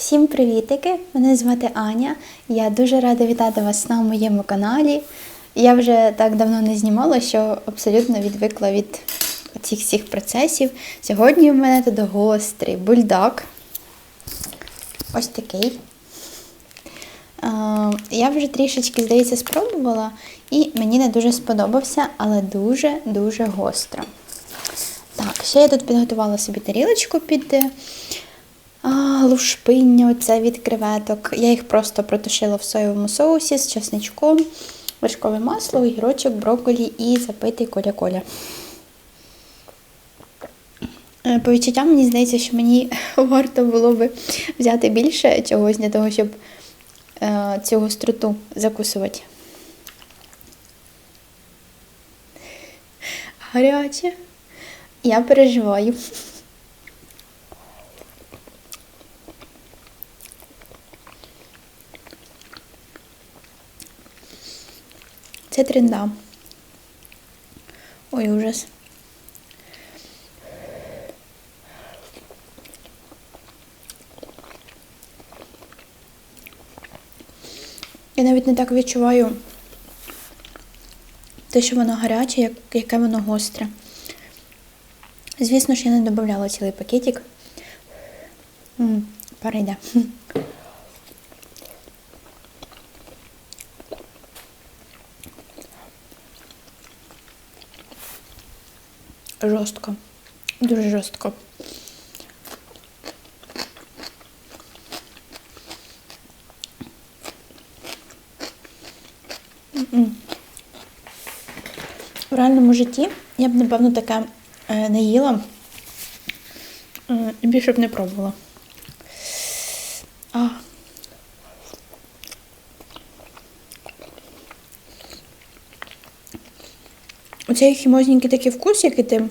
Всім привітики! Мене звати Аня. Я дуже рада вітати вас на моєму каналі. Я вже так давно не знімала, що абсолютно відвикла від цих всіх процесів. Сьогодні в мене тут гострий бульдог. Ось такий. Я вже трішечки, здається, спробувала, і мені не дуже сподобався, але дуже-дуже гостро. Так, ще я тут підготувала собі тарілочку під е, а, лушпиння, оце від креветок. Я їх просто протушила в соєвому соусі з чесничком, вершкове масло, огірочок, брокколі і запитий коля-коля. Е, По відчуттям мені здається, що мені варто було би взяти більше чогось для того, щоб е, цю гостроту закусувати. Гаряче. Я переживаю. Це тренда. Ой, ужас. Я навіть не так відчуваю те, що воно гаряче, як, яке воно гостре. Звісно ж, я не додавала цілий пакетик. М, Жорстко. Дуже жорстко. В реальному житті я б, напевно, таке е, не їла е, і більше б не пробувала. А. Оцей хімозненький такий вкус, який ти.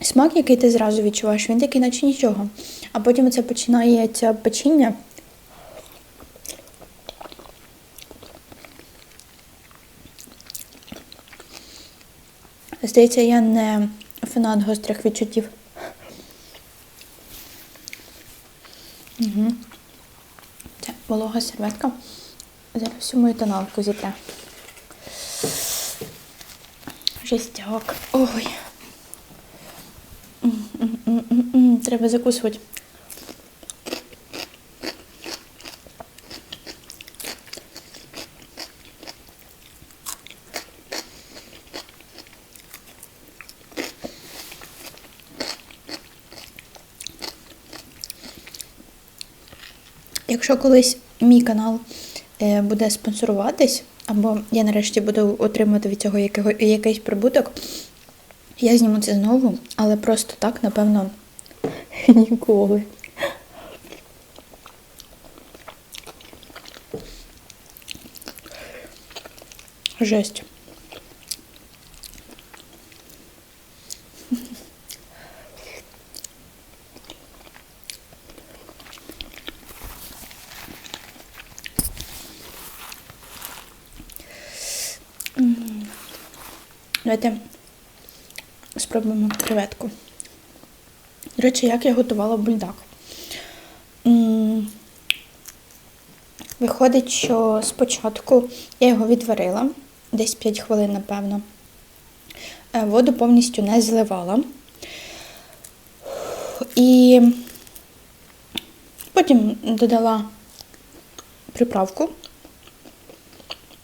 Смак, який ти зразу відчуваєш, він такий, наче нічого. А потім це починається печіння. Здається, я не фанат гострих відчуттів. Угу. Це волога серветка. Зараз всю мою тоналку зітре. Жестяк. Ой. Треба закусувати. Якщо колись мій канал е, буде спонсоруватись, або я нарешті буду отримати від цього якого, якийсь прибуток, я зніму це знову, але просто так, напевно, ніколи. Жесть. Давайте спробуємо креветку. До речі, як я готувала бульдак. Виходить, що спочатку я його відварила, десь 5 хвилин, напевно. Е, Воду повністю не зливала. І потім додала приправку,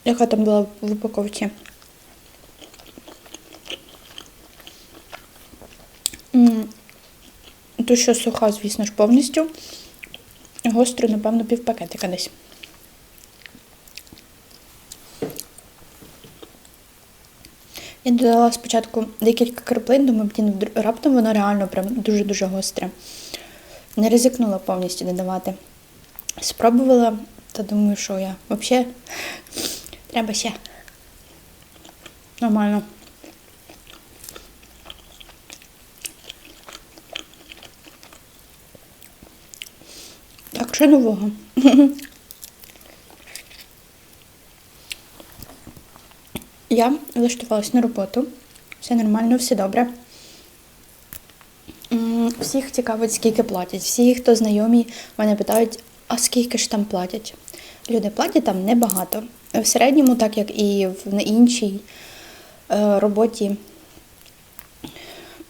яка там була в упаковці. М, То, що суха, звісно ж, повністю. Гостро, напевно, півпакетика десь. Я додала спочатку декілька краплин, думаю, блін, раптом воно реально прям дуже-дуже гостре. Не ризикнула повністю додавати. Спробувала, та думаю, що я взагалі треба ще. Нормально. Що нового? Я влаштувалась на роботу. Все нормально, все добре. Всіх цікавить, скільки платять. Всі, хто знайомі, мене питають, а скільки ж там платять? Люди платять там небагато. В середньому, так як і на іншій е, роботі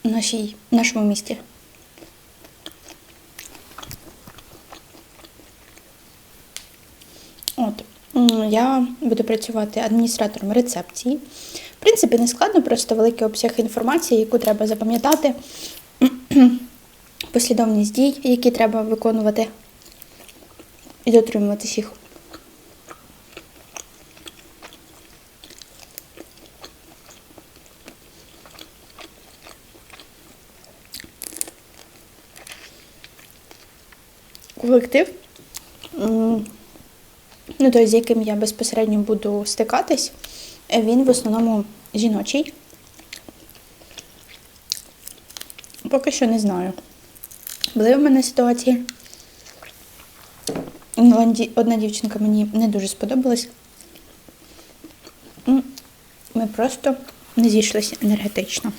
в нашій, нашому місті. От, м, я буду працювати адміністратором рецепції. В принципі, не складно, просто великий обсяг інформації, яку треба запам'ятати, послідовність дій, які треба виконувати і дотримуватись їх. Колектив, ну, той, з яким я безпосередньо буду стикатись, е, він в основному жіночий. Поки що не знаю. Були в мене ситуації. Одна дівчинка мені не дуже сподобалась. Ми просто не зійшлися енергетично.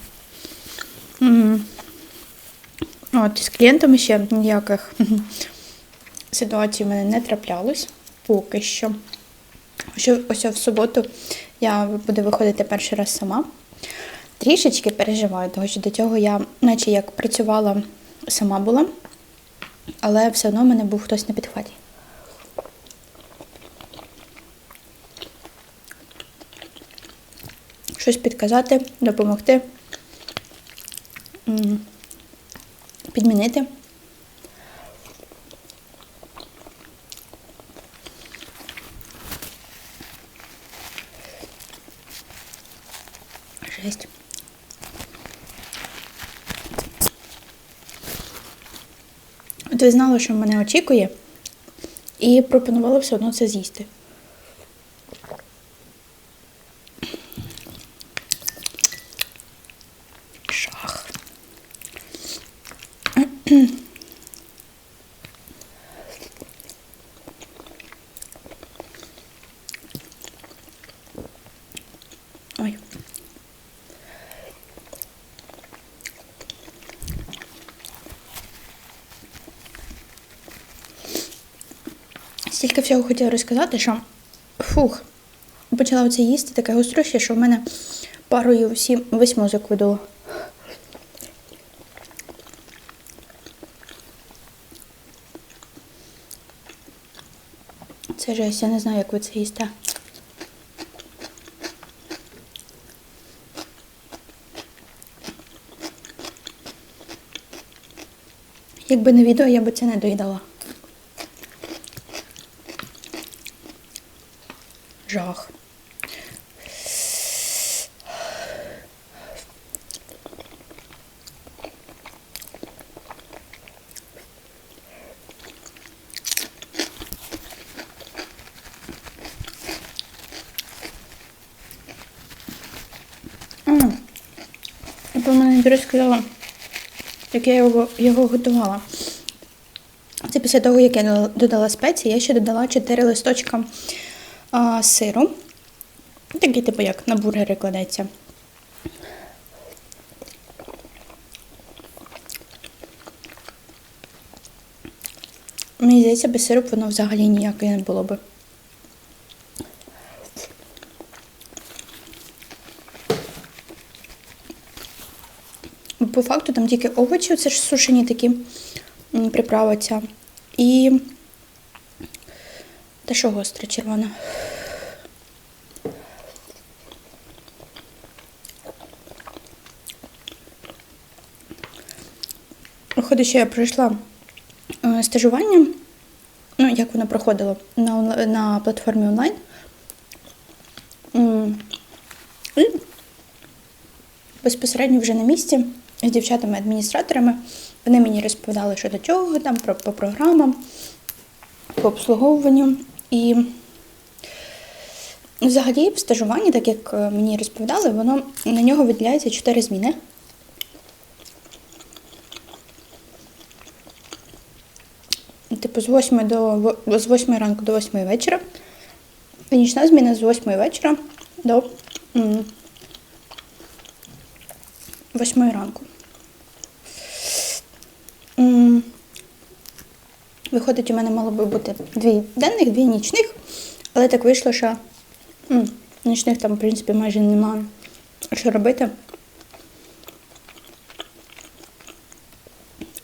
От, з клієнтами ще ніяких ситуацій в мене не траплялось поки що. Ось в суботу я буду виходити перший раз сама. Трішечки переживаю, тому що до цього я, наче як працювала, сама була, але все одно в мене був хтось на підхваті. Щось підказати, допомогти, підмінити. Жесть. От ви знали, що мене очікує, і пропонувала все одно це з'їсти. Жах. Ой. Всього хотіла розказати, що фух, почала оце їсти таке гостроще, що в мене парою всі весь мозок видуло. Це жесть, я не знаю, як ви це їсте. Якби не відео, я би це не доїдала. Жах. По мене не розказала, як я його, його готувала. Це після того, як я додала спеції, я ще додала 4 листочка а, сиру. Такий, типу, як на бургери кладеться. Мені здається, без сироп воно взагалі ніяке не було би. По факту там тільки овочі, це ж сушені такі ця. І те, що гостре червоне. Виходить, що я пройшла е, стажування, ну, як воно проходило на, на платформі онлайн. І безпосередньо вже на місці з дівчатами-адміністраторами. Вони мені розповідали, що до чого, там, про, по програмам, по обслуговуванню. І взагалі в стажуванні, так як е, мені розповідали, воно на нього виділяється 4 зміни. Типу, з 8 до з 8 ранку до 8 вечора. І нічна зміна з 8 вечора до 8 ранку. Виходить, у мене мало би бути дві денних, дві нічних, але так вийшло, що нічних там, в принципі, майже немає що робити.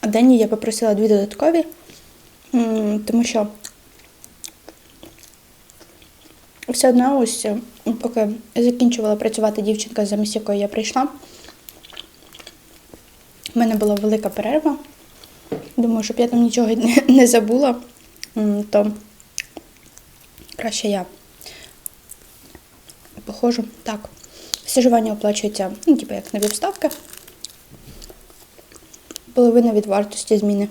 А денні я попросила дві додаткові, тому що все одно ось, е, поки закінчувала працювати дівчинка, замість якої я прийшла, в мене була велика перерва. Думаю, щоб я там нічого не, забула, то краще я походжу. Так, стажування оплачується, ну, типу, як на веб-ставки. Половина від вартості зміни.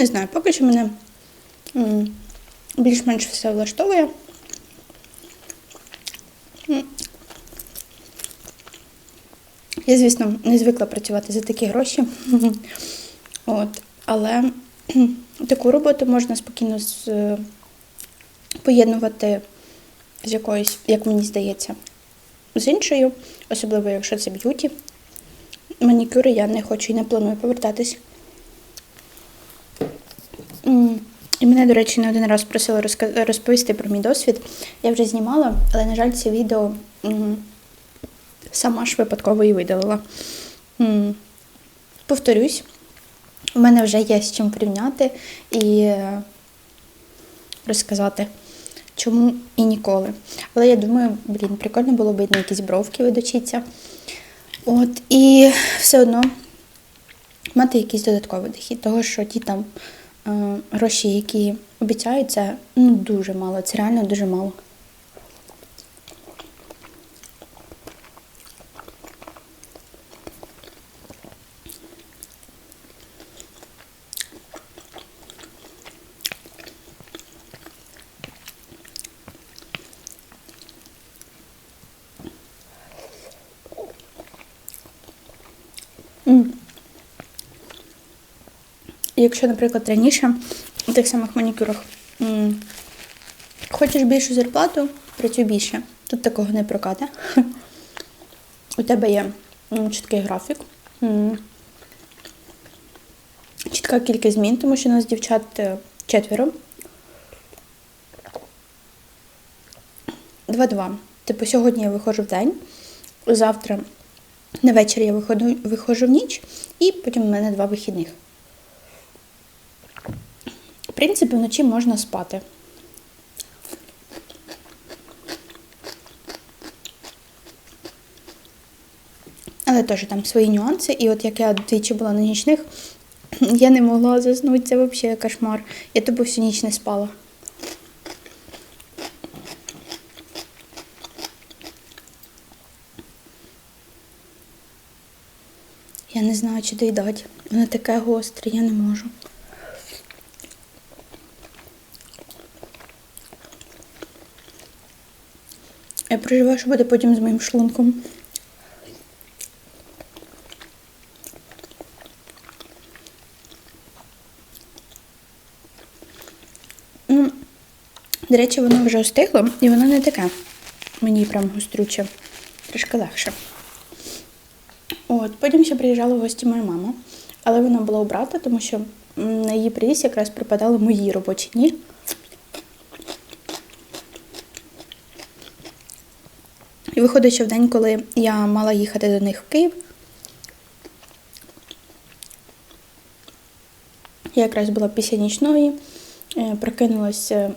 Не знаю, поки що мене більш-менш все влаштовує. Я, звісно, не звикла працювати за такі гроші. От, але таку роботу можна спокійно з, поєднувати з якоюсь, як мені здається, з іншою, особливо якщо це б'юті. Манікюри я не хочу і не планую повертатись. І мене, до речі, не один раз просили розповісти про мій досвід. Я вже знімала, але, на жаль, це відео сама ж випадково і видалила. Повторюсь, у мене вже є з чим порівняти і е, розказати, чому і ніколи. Але я думаю, блін, прикольно було б на якісь бровки видочитися. От, і все одно мати якийсь додатковий дохід, того що ті там гроші, які обіцяються, ну, дуже мало, це реально дуже мало. М. Якщо, наприклад, раніше у тих самих манікюрах хочеш більшу зарплату, працюй більше. Тут такого не прокате. У тебе є чіткий графік, чітка кількість змін, тому що у нас дівчат е, четверо. Два-два. Типу, сьогодні я виходжу в день, завтра на вечір я виходу, виходжу в ніч, і потім у мене два вихідних. Принципі, вночі можна спати. Але теж там свої нюанси. І от як я двічі була на нічних, я не могла заснути, це взагалі кошмар. Я тобі всю ніч не спала. Я не знаю, чи доїдати. Воно таке гостре, я не можу. Я переживаю, що буде потім з моїм шлунком. Ну, до речі, воно вже остигло, і воно не таке. Мені прям гострюче, трішки легше. От, потім ще приїжджала в гості моя мама, але вона була у брата, тому що на її приїзд якраз припадали мої робочі дні. Виходить, що в день, коли я мала їхати до них в Київ, я якраз була після нічної, е, прокинулась, е,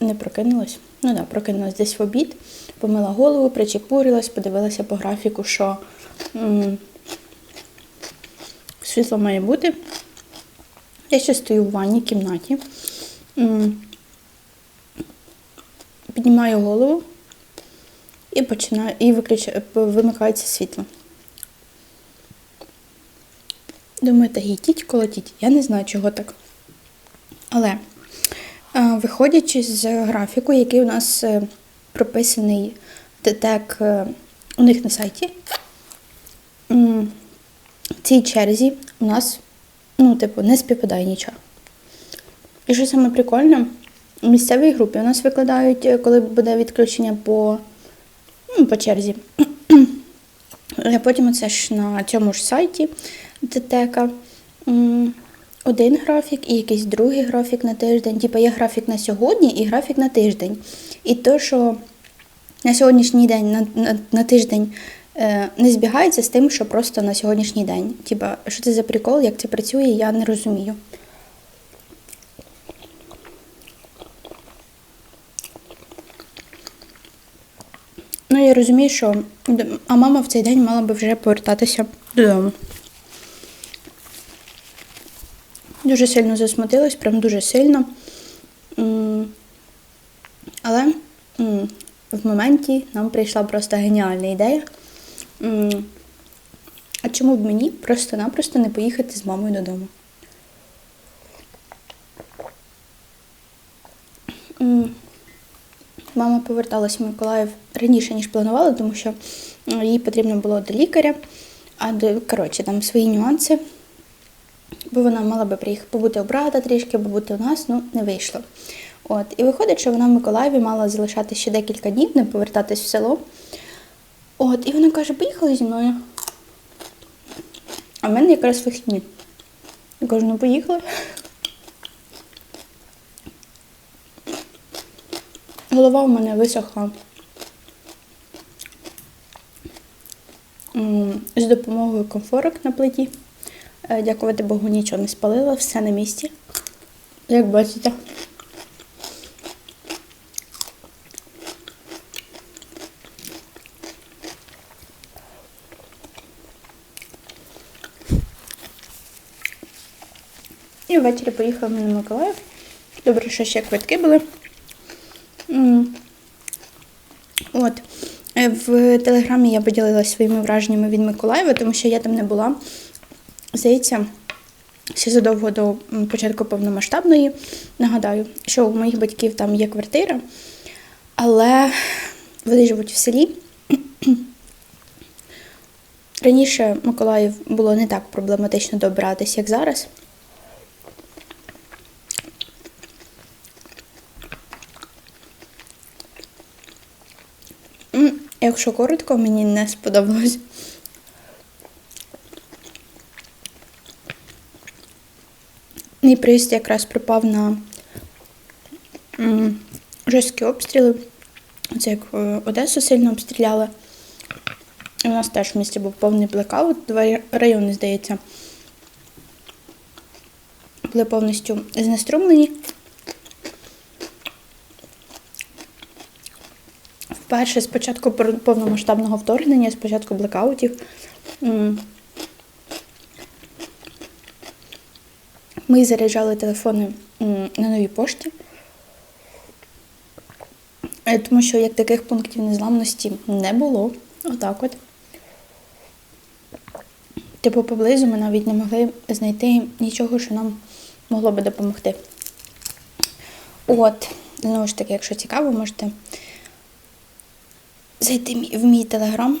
не прокинулась, ну да, прокинулась десь в обід, помила голову, причепурилась, подивилася по графіку, що м, світло має бути. Я ще стою в ванній кімнаті, м, піднімаю голову і починаю, і виключаю, вимикається світло. Думаю, та гітіть, колотіть. Я не знаю, чого так. Але е, виходячи з графіку, який у нас е, прописаний ТТЕК е, у них на сайті, в цій черзі у нас, ну, типу, не співпадає нічого. І що саме прикольно, в місцевій групі у нас викладають, коли буде відключення по, ну, по черзі. Потім це ж на цьому ж сайті ТТК один графік і якийсь другий графік на тиждень. Типа є графік на сьогодні і графік на тиждень. І то, що на сьогоднішній день, на, на, на тиждень е, не збігається з тим, що просто на сьогоднішній день. Типа, що це за прикол, як це працює, я не розумію. Я розумію, що а мама в цей день мала би вже повертатися додому. Дуже сильно засмутилась, прям дуже сильно. Але в моменті нам прийшла просто геніальна ідея. А чому б мені просто-напросто не поїхати з мамою додому? М, Мама поверталась в Миколаїв раніше, ніж планувала, тому що їй потрібно було до лікаря, а до, коротше, там свої нюанси. Бо вона мала би приїхати побути у брата трішки, побути у нас, ну не вийшло. От. І виходить, що вона в Миколаєві мала залишати ще декілька днів, не повертатись в село. От, і вона каже, поїхали зі мною. А в мене якраз вихідні. Я кажу, ну поїхали. Голова у мене висохла. З допомогою комфорок на плиті. Е, Дякувати Богу, нічого не спалила, все на місці. Як бачите. І ввечері поїхала на Миколаїв. Добре, що ще квитки були. М. От. Е, В телеграмі я поділилася своїми враженнями від Миколаєва, тому що я там не була. Здається, ще задовго до початку повномасштабної. Нагадаю, що у моїх батьків там є квартира, але вони живуть в селі. Раніше Миколаїв було не так проблематично добиратись, як зараз. М, Якщо коротко, мені не сподобалось. Мій приїзд якраз припав на жорсткі обстріли. Це як е, Одесу сильно обстріляли. У нас теж в місті був повний блекаут. Два райони, здається, були повністю знеструмлені. Вперше з початку повномасштабного вторгнення, з початку блекаутів, ми заряджали телефони на новій пошті, Е, тому що як таких пунктів незламності не було. Отак от. Типу, поблизу ми навіть не могли знайти нічого, що нам могло би допомогти. От, знову ж таки, якщо цікаво, можете зайти в мій телеграм,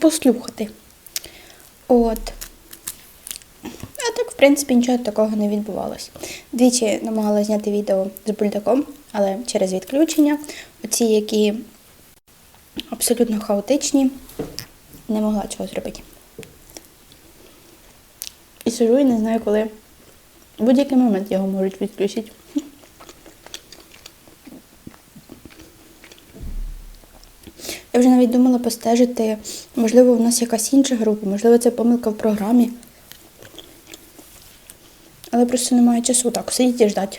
послухати. От. А так, в принципі, нічого такого не відбувалось. Двічі намагалася зняти відео з бульдаком, але через відключення. Оці, які абсолютно хаотичні, не могла чого зробити. І сижу і не знаю, коли. В будь-який момент його можуть відключити. Я вже навіть думала постежити, можливо, у нас якась інша група, можливо, це помилка в програмі. Але просто немає часу так, сидіти і ждати.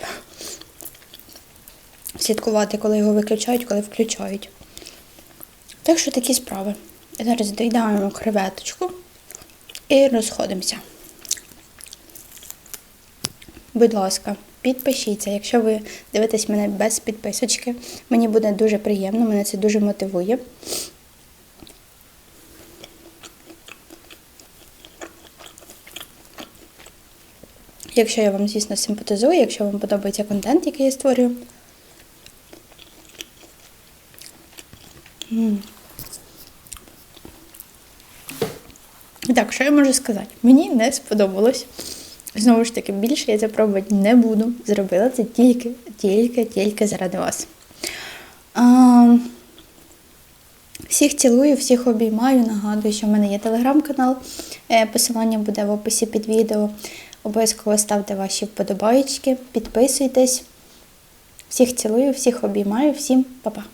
Слідкувати, коли його виключають, коли включають. Так що такі справи. Зараз доїдаємо креветочку і розходимося. Будь ласка, підпишіться, якщо ви дивитесь мене без підписочки. Мені буде дуже приємно, мене це дуже мотивує. Якщо я вам, звісно, симпатизую, якщо вам подобається контент, який я створюю. Так, що я можу сказати? Мені не сподобалось. Знову ж таки, більше я це пробувати не буду. Зробила це тільки, тільки, тільки заради вас. А, Всіх цілую, всіх обіймаю. Нагадую, що в мене є телеграм-канал. Е, Посилання буде в описі під відео. Обов'язково ставте ваші вподобайки, підписуйтесь. Всіх цілую, всіх обіймаю, всім па-па.